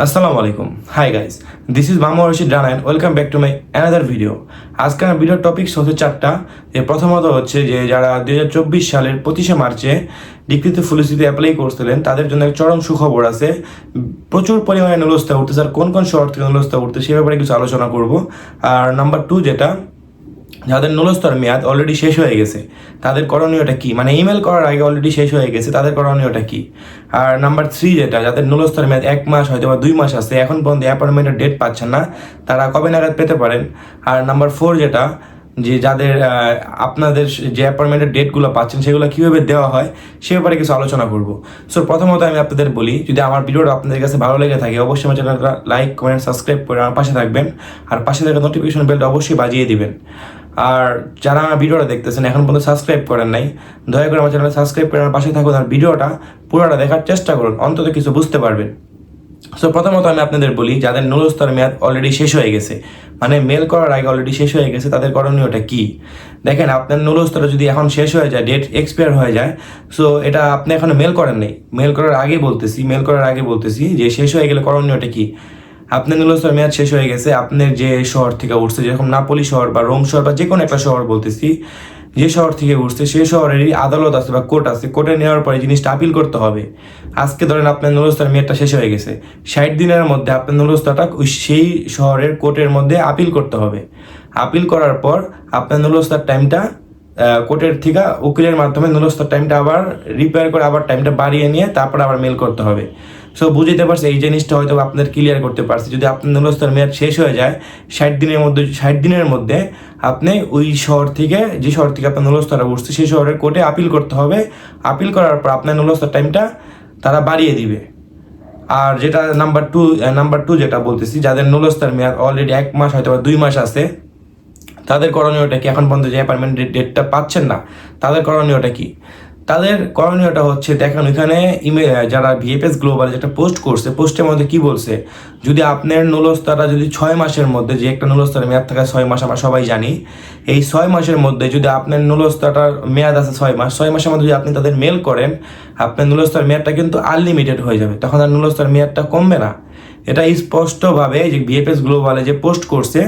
আসসালামু আলাইকুম। High guys this is Mamu Rashid Rana welcome back to my another video আজকের ভিডিওর topics হচ্ছে চারটা। যে প্রথমত হচ্ছে যে, যারা দুই হাজার চব্বিশ সালের পঁচিশে মার্চে ডিকৃত ফুলিসিতে অ্যাপ্লাই করছিলেন, তাদের জন্য এক চরম সুখবর আছে। প্রচুর পরিমাণে নুলস্তা উঠতেছে। আর কোন কোন শহর থেকে নুলস্তা উঠতে সে ব্যাপারে কিছু আলোচনা করব। আর নাম্বার টু যেটা যাদের নুলস্তর মেয়াদ অলরেডি শেষ হয়ে গেছে, তাদের করণীয়টা কি? মানে ইমেল করার আগে অলরেডি শেষ হয়ে গেছে, তাদের করণীয়টা কি? আর নাম্বার থ্রি যেটা, যাদের নুলস্তর মেয়াদ এক মাস হয়তো বা দুই মাস আছে, এখন পর্যন্ত অ্যাপয়েন্টমেন্টের ডেট পাচ্ছেন না, তারা কবে নাগাদ পেতে পারেন? আর নাম্বার ফোর যেটা, যে যাদের আপনাদের যে অ্যাপয়েন্টমেন্টের ডেটগুলো পাচ্ছেন, সেগুলো কীভাবে দেওয়া হয়, সে ব্যাপারে কিছু আলোচনা করব। সো প্রথমত আমি আপনাদের বলি, যদি আমার ভিডিওটা আপনাদের কাছে ভালো লেগে থাকে, অবশ্যই আমার চ্যানেলটা লাইক কমেন্ট সাবস্ক্রাইব করে আমার পাশে থাকবেন, আর পাশে থাকা নোটিফিকেশন বেলটা অবশ্যই বাজিয়ে দিবেন। আর যারা আমার ভিডিওটা দেখতেছেন, এখন পর্যন্ত সাবস্ক্রাইব করেন নাই, দয়া করে আমার চ্যানেলে সাবস্ক্রাইব করে আমার পাশে থাকুন আর ভিডিওটা পুরোটা দেখার চেষ্টা করুন, অন্তত কিছু বুঝতে পারবেন। সো প্রথমত আমি আপনাদের বলি, যাদের নুলস্তর মেয়াদ অলরেডি শেষ হয়ে গেছে মানে মেল করার আগে অলরেডি শেষ হয়ে গেছে, তাদের করণীয়টা কি? দেখেন, আপনার নুলস্তর যদি এখন শেষ হয়ে যায় ডেট এক্সপায়ার হয়ে যায় সো এটা আপনি এখনও মেল করেন নাই। মেল করার আগে বলতেছি মেল করার আগে বলতেছি যে শেষ হয়ে গেলে করণীয়টা কি? আপনার নুলস্তর মেয়াদ শেষ হয়ে গেছে। আপনার যে শহর থেকে উঠছে, যেরকম নাপলি শহর বা রোম শহর বা যে কোনো একটা শহর বলতেছি, যে শহর থেকে উঠছে সেই শহরেরই আদালত আছে বা কোর্ট আছে। কোর্টে নেওয়ার পরে জিনিসটা আপিল করতে হবে। আজকে ধরেন আপনার নুলস্তার মেয়াদটা শেষ হয়ে গেছে। ষাট দিনের মধ্যে আপনার নুলস্তাটা ওই সেই শহরের কোর্টের মধ্যে আপিল করতে হবে। আপিল করার পর আপনার নুলস্তার টাইমটা কোর্টের থেকে উকিলের মাধ্যমে নুলস্তার টাইমটা আবার রিপেয়ার করে আবার টাইমটা বাড়িয়ে নিয়ে তারপর আবার মেল করতে হবে। সো বুঝতে পারছি, এই জিনিসটা হয়তো আপনাদের ক্লিয়ার করতে পারছি। যদি আপনার নুলস্তার মেয়াদ শেষ হয়ে যায়, ষাট দিনের মধ্যে, ষাট দিনের মধ্যে আপনি ওই শহর থেকে, যে শহর থেকে আপনার নুলস্তারা উঠছে, সেই শহরের কোর্টে আপিল করতে হবে। আপিল করার পর আপনার নুলস্তার টাইমটা তারা বাড়িয়ে দিবে। আর যেটা নাম্বার টু নাম্বার টু যেটা বলতেছি, যাদের নুলস্তার মেয়াদ অলরেডি এক মাস হয়তো বা দুই মাস আছে তাদের করণীয়টা কি? এখন পর্যন্ত যে অ্যাপয়েন্টমেন্ট ডেটটা পাচ্ছেন না, তাদের করণীয়টা কি? তাদের করণীয়টা হচ্ছে, দেখেন ওইখানে ইমে যারা ভিএফএস গ্লোবাল যেটা পোস্ট করছে পোস্টের মধ্যে কি বলছে? যদি আপনার নুলস্তারা যদি ছয় মাসের মধ্যে, যে একটা নুলস্তার মেয়াদ থাকে ছয় মাস, আমরা সবাই জানি, এই ছয় মাসের মধ্যে যদি আপনার নুলস্তাটার মেয়াদ আছে ছয় মাস, ছয় মাসের মধ্যে যদি আপনি তাদের মেল করেন, আপনার নুলস্তার মেয়াদটা কিন্তু আনলিমিটেড হয়ে যাবে, তখন আর নুলস্তার মেয়াদটা কমবে না। এটা স্পষ্টভাবে যে ভিএফএস গ্লোবালে যে পোস্ট করছে,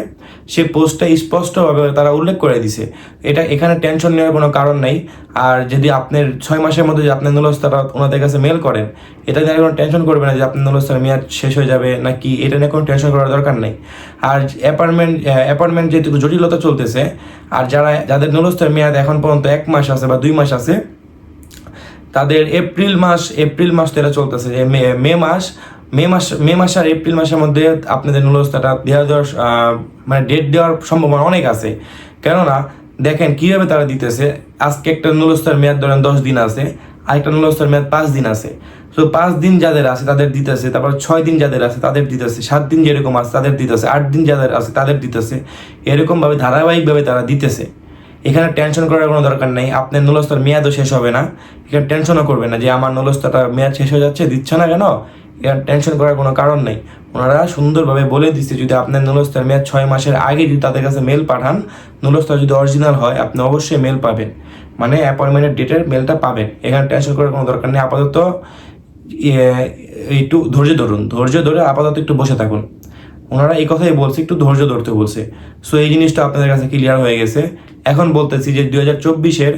সে পোস্টটা স্পষ্টভাবে তারা উল্লেখ করে দিছে। এটা এখানে টেনশন নেওয়ার কোনো কারণ নাই। আর যদি আপনার ছয় মাসের মধ্যে যদি আপনি নুলস্তারা ওনাদের কাছে মেল করেন, এটা নিয়ে কোনো টেনশন করবে না যে আপনার নুলস্তার মেয়াদ শেষ হয়ে যাবে নাকি এটা নিয়ে কোনো টেনশন করার দরকার নেই। আর অ্যাপার্টমেন্ট অ্যাপার্টমেন্ট যেহেতু জটিলতা চলতেছে, আর যারা, যাদের নুলস্তার মেয়াদ এখন পর্যন্ত এক মাস আছে বা দুই মাস আছে, তাদের এপ্রিল মাস এপ্রিল মাস তো এটা চলতেছে যে মে মাস মে মাস মে মাস আর এপ্রিল মাসের মধ্যে আপনাদের নুলস্তাটা দেওয়া দেওয়ার মানে ডেট দেওয়ার সম্ভাবনা অনেক আছে। কেননা, দেখেন কীভাবে তারা দিতেছে। আজকে একটা নুলস্তার মেয়াদ ধরেন দশ দিন আছে, আরেকটা নুলস্তার মেয়াদ পাঁচ দিন আছে। তো পাঁচ দিন যাদের আছে তাদের দিতেছে, তারপর ছয় দিন যাদের আছে তাদের দিতেছে, সাত দিন যেরকম আছে তাদের দিতেছে, আট দিন যাদের আছে তাদের দিতেছে। এরকমভাবে ধারাবাহিকভাবে তারা দিতেছে। এখানে টেনশন করার কোনো দরকার নেই, আপনার নুলস্তার মেয়াদও শেষ হবে না। এখানে টেনশনও করবে না যে আমার নুলস্তাটা মেয়াদ শেষ হয়ে যাচ্ছে, দিচ্ছে না কেন? এখানে টেনশন করার কোনো কারণ নেই। ওনারা সুন্দরভাবে বলে দিচ্ছে যদি আপনার নুলস্তার মেয়াদ ছয় মাসের আগে যদি তাদের কাছে মেল পাঠান, নুলস্তার যদি অরিজিনাল হয়, আপনি অবশ্যই মেল পাবেন। মানে অ্যাপয়েন্টমেন্টের ডেটের মেলটা পাবেন। এখানে টেনশন করার কোনো দরকার নেই। আপাতত একটু ধৈর্য ধরুন। ধৈর্য ধরে আপাতত একটু বসে থাকুন। ওনারা এই কথাই বলছে, একটু ধৈর্য ধরতে বলছে। সো এই জিনিসটা আপনাদের কাছে ক্লিয়ার হয়ে গেছে। এখন বলতেছি যে দু হাজার চব্বিশের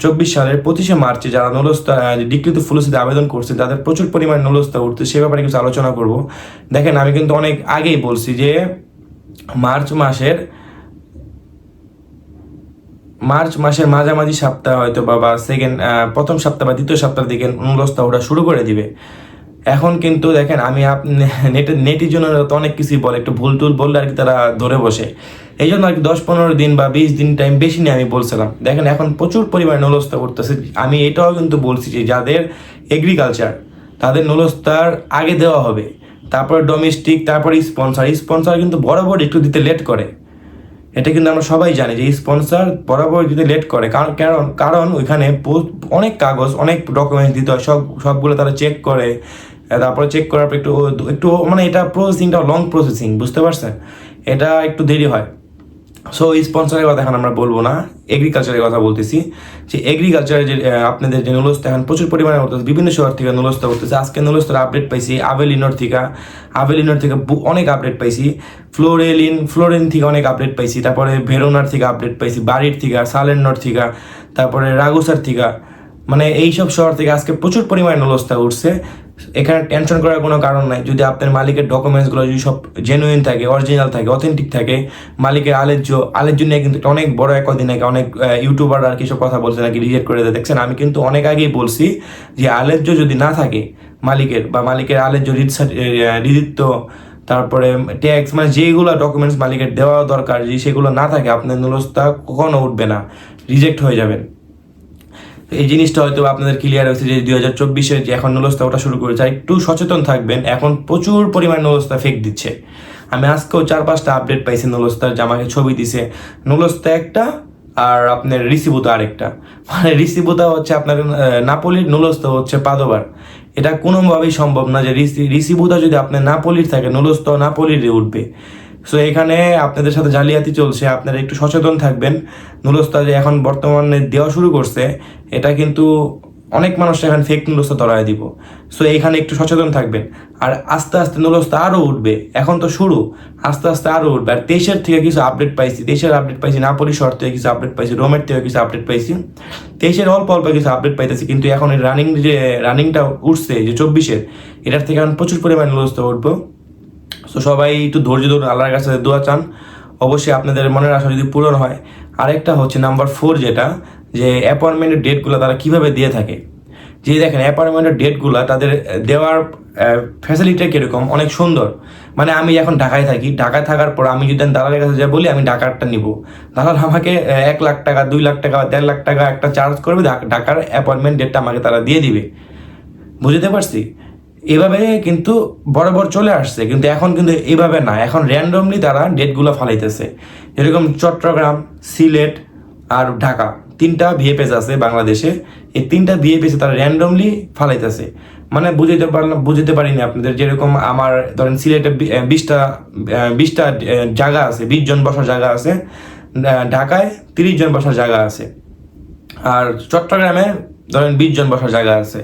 চব্বিশ সালের পঁচিশে মার্চে যারা নলস্তা ডিগ্রিতে ফুলসিতে আবেদন করছে, তাদের প্রচুর পরিমাণে নলস্তা উঠছে, সে ব্যাপারে কিছু আলোচনা করব। দেখেন, আমি কিন্তু অনেক আগেই বলছি যে মার্চ মাসের মার্চ মাসের মাঝামাঝি সপ্তাহ হয়তো বা সেকেন্ড প্রথম সপ্তাহ বা দ্বিতীয় সপ্তাহ দিকে নলস্তা ওটা শুরু করে দিবে। এখন কিন্তু দেখেন, আমি নেটের নেটের জন্য তো অনেক কিছুই বলে, একটু ভুল টুল বললে আর কি তারা ধরে বসে। এই জন্য আর কি দশ পনেরো দিন বা বিশ দিন টাইম বেশি নিয়ে আমি বলছিলাম। দেখেন, এখন প্রচুর পরিমাণে নলস্তা করতেছে। আমি এটাও কিন্তু বলছি যে যাদের এগ্রিকালচার তাদের নলস্তার আগে দেওয়া হবে। তারপর ডোমেস্টিক তারপর স্পন্সার স্পন্সার কিন্তু বরাবর একটু দিতে লেট করে। এটা কিন্তু আমরা সবাই জানি যে স্পন্সর বরাবর দিতে লেট করে। কারণ কারণ কারণ ওইখানে অনেক কাগজ, অনেক ডকুমেন্টস দিতে হয়। সব সবগুলো তারা চেক করে। তারপরে চেক করার পর একটু একটু মানে এটা প্রসেসিংটা লং প্রসেসিং বুঝতে পারছেন? এটা একটু দেরি হয়। সো স্পন্সরের কথা এখন আমরা বলব না। এগ্রিকালচারের কথা বলতেছি। যে এগ্রিকালচারের যে আপনাদের যে নুলস্তা এখন প্রচুর পরিমাণে করতেছে বিভিন্ন শহর থেকে নুলস্তা করতেছে আজকে নুলস্তার আপডেট পাইছি আভেলিনোর থেকে। আভেলিনোর থেকে অনেক আপডেট পাইছি। ফ্লোরেলিন ফ্লোরেন থেকে অনেক আপডেট পাইছি। তারপরে ভেরোনার থেকে আপডেট পাইছি। বাড়ির থেকে সালেন্নর থেকে, তারপরে রাগুসার থেকে। মানে এইসব শহর থেকে আজকে প্রচুর পরিমাণে নলস্তা উঠছে। এখানে টেনশন করার কোনো কারণ নাই। যদি আপনার মালিকের ডকুমেন্টসগুলো যদি সব জেনুইন থাকে অরিজিনাল থাকে অথেন্টিক থাকে, মালিকের আলেজ্য আলেজ্য নিয়ে কিন্তু অনেক বড় এক কদিন আগে অনেক ইউটিউবার আর কি সব কথা বলছে নাকি রিজেক্ট করে দেয়। দেখছেন, আমি কিন্তু অনেক আগেই বলছি যে আলেজ্য যদি না থাকে মালিকের বা মালিকের আলেজ্য রিদিত্ব তারপরে ট্যাক্স মানে যেগুলো ডকুমেন্টস মালিকের দেওয়া দরকার, যে সেগুলো না থাকে, আপনার নুলস্তা কখনো উঠবে না। রিজেক্ট হয়ে যাবেন। এই জিনিসটা হয়তো আপনাদের ক্লিয়ার হয়েছে যে দুই হাজার চব্বিশে যে এখন নলস্তা ওটা শুরু করেছে। একটু সচেতন থাকবেন, এখন প্রচুর পরিমাণ নলস্তা ফেক দিচ্ছে। আমি আজকেও চার পাঁচটা আপডেট পাইছি নলস্তার, যে আমাকে ছবি দিছে। নলস্তা একটা আর আপনার রিসিবুতা আরেকটা। মানে রিসিবুতা হচ্ছে আপনার নাপোলির, নলস্তা হচ্ছে পাদোবার। এটা কোনোভাবেই সম্ভব না যে রিসি, রিসিবুতা যদি আপনার নাপোলির থাকে নলস্তা নাপোলির উঠবে। সো এখানে আপনাদের সাথে জালিয়াতি চলছে, আপনারা একটু সচেতন থাকবেন। নুলস্তা যে এখন বর্তমানে দেওয়া শুরু করছে, এটা কিন্তু অনেক মানুষ এখন ফেক নুলস্তা ধরায় দিব। সো এখানে একটু সচেতন থাকবেন। আর আস্তে আস্তে নুলস্তা আরও উঠবে, এখন তো শুরু। আস্তে আস্তে আরও উঠবে। আর দেশের থেকে কিছু আপডেট পাইছি, দেশের আপডেট পাইছি নাপলি শহর থেকে কিছু আপডেট পাইছি রোমের থেকে কিছু আপডেট পাইছি। দেশের অল্প অল্প কিছু আপডেট পাইতেছি, কিন্তু এখন এই রানিং যে রানিংটা উঠছে, যে চব্বিশের, এটার থেকে এখন প্রচুর পরিমাণে নুলস্তা উঠবো। সো সবাই একটু ধৈর্য ধরুন, আল্লাহর কাছে দোয়া চান। অবশ্যই আপনাদের মনের আশা যদি পূরণ হয়, আরেকটা হচ্ছে নাম্বার ফোর যেটা, যে অ্যাপয়েন্টমেন্টের ডেটগুলো তারা কীভাবে দিয়ে থাকে। যে দেখেন অ্যাপয়েন্টমেন্টের ডেটগুলো তাদের দেওয়ার ফ্যাসিলিটি কীরকম? অনেক সুন্দর। মানে আমি এখন ঢাকায় থাকি, ঢাকায় থাকার পর আমি যদি দালালের কাছে যা বলি, আমি ঢাকারটা নিব। দালাল আমাকে এক লাখ টাকা, দুই লাখ টাকা দেড় লাখ টাকা একটা চার্জ করবে, ঢাকার অ্যাপয়েন্টমেন্ট ডেটটা আমাকে তারা দিয়ে দিবে। বুঝতে পারছি? এভাবে কিন্তু বরাবর চলে আসছে, কিন্তু এখন কিন্তু এইভাবে না। এখন র্যান্ডমলি তারা ডেটগুলো ফালাইতেছে। যেরকম চট্টগ্রাম, সিলেট আর ঢাকা তিনটা বিএপিএস আছে বাংলাদেশে। এই তিনটা বিএপিএসে তারা র্যান্ডমলি ফালাইতেছে। মানে বুঝতে পারলাম বুঝতে পারিনি আপনাদের যেরকম আমার ধরেন সিলেটে বিশটা বিশটা জায়গা আছে, বিশ জন বসার জায়গা আছে। ঢাকায় তিরিশ জন বসার জায়গা আছে। আর চট্টগ্রামে ধরেন বিশ জন বসার জায়গা আছে।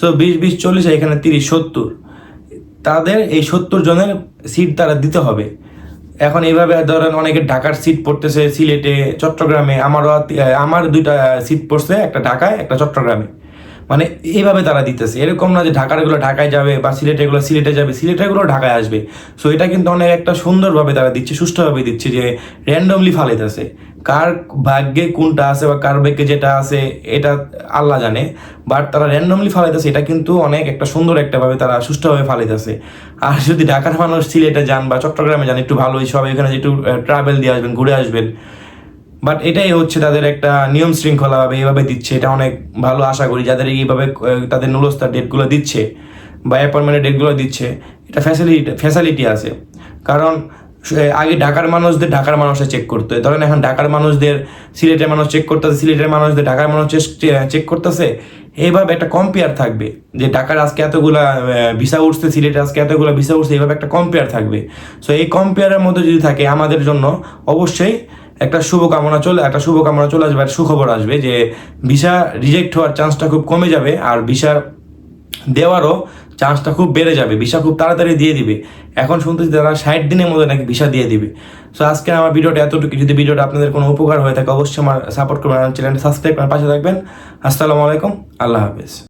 সো বিশ বিশ, চল্লিশ এখানে তিরিশ, সত্তর। তাদের এই সত্তর জনের সিট তারা দিতে হবে। এখন এইভাবে ধরেন অনেকে ঢাকার সিট পড়তেছে, সিলেটে, চট্টগ্রামে, আমারও আমার দুইটা সিট পড়ছে, একটা ঢাকায়, একটা চট্টগ্রামে। মানে এইভাবে তারা দিতেছে। এরকম না যে ঢাকার এগুলো ঢাকায় যাবে বা সিলেটের এগুলো সিলেটে যাবে সিলেটের এগুলো ঢাকায় আসবে। সো এটা কিন্তু অনেক একটা সুন্দরভাবে তারা দিচ্ছে, সুষ্ঠুভাবে দিচ্ছে যে র্যান্ডমলি ফালাইতেছে। কার ভাগ্যে কোনটা আছে বা কার ভাগ্যে যেটা আছে, এটা আল্লাহ জানে। বাট তারা র্যান্ডমলি ফালাইতেছে, এটা কিন্তু অনেক একটা সুন্দর একটা ভাবে তারা সুষ্ঠুভাবে ফালাইতেছে। আর যদি ঢাকার মানুষ সিলেটে যান বা চট্টগ্রামে যান, একটু ভালোই, সবাই এখানে একটু ট্রাভেল দিয়ে আসবেন, ঘুরে আসবেন। বাট এটাই হচ্ছে তাদের একটা নিয়ম শৃঙ্খলা ভাবে এইভাবে দিচ্ছে। এটা অনেক ভালো আশা করি। যাদের এইভাবে তাদের নুলস্তার ডেটগুলো দিচ্ছে বা অ্যাপয়েন্টমেন্টের ডেটগুলো দিচ্ছে, এটা ফ্যাসিলিটি ফ্যাসিলিটি আছে। কারণ আগে ঢাকার মানুষদের ঢাকার মানুষে চেক করতে। ধরেন এখন ঢাকার মানুষদের সিলেটের মানুষ চেক করতেছে, সিলেটের মানুষদের ঢাকার মানুষ চেক করতেছে। এইভাবে একটা কম্পেয়ার থাকবে। যে ঢাকার আজকে এতগুলা ভিসা উঠছে, সিলেটে আজকে এতগুলা ভিসা উঠছে, এইভাবে একটা কম্পেয়ার থাকবে। সো এই কম্পেয়ারের মধ্যে যদি থাকে আমাদের জন্য, অবশ্যই একটা শুভকামনা চলে, একটা শুভকামনা চলে আসবে, একটা সুখবর আসবে যে ভিসা রিজেক্ট হওয়ার চান্সটা খুব কমে যাবে আর ভিসা দেওয়ারও চান্সটা খুব বেড়ে যাবে। ভিসা খুব তাড়াতাড়ি দিয়ে দিবে। এখন শুনতেছি তারা ষাট দিনের মধ্যে নাকি ভিসা দিয়ে দিবে। সো আজকে আমার ভিডিওটা এতটুকু। যদি ভিডিওটা আপনাদের কোনো উপকার হয়ে থাকে, অবশ্যই আমার সাপোর্ট করবেন চ্যানেলটা সাবস্ক্রাইব করার পাশে থাকবেন। আসসালামু আলাইকুম, আল্লাহ হাফেজ।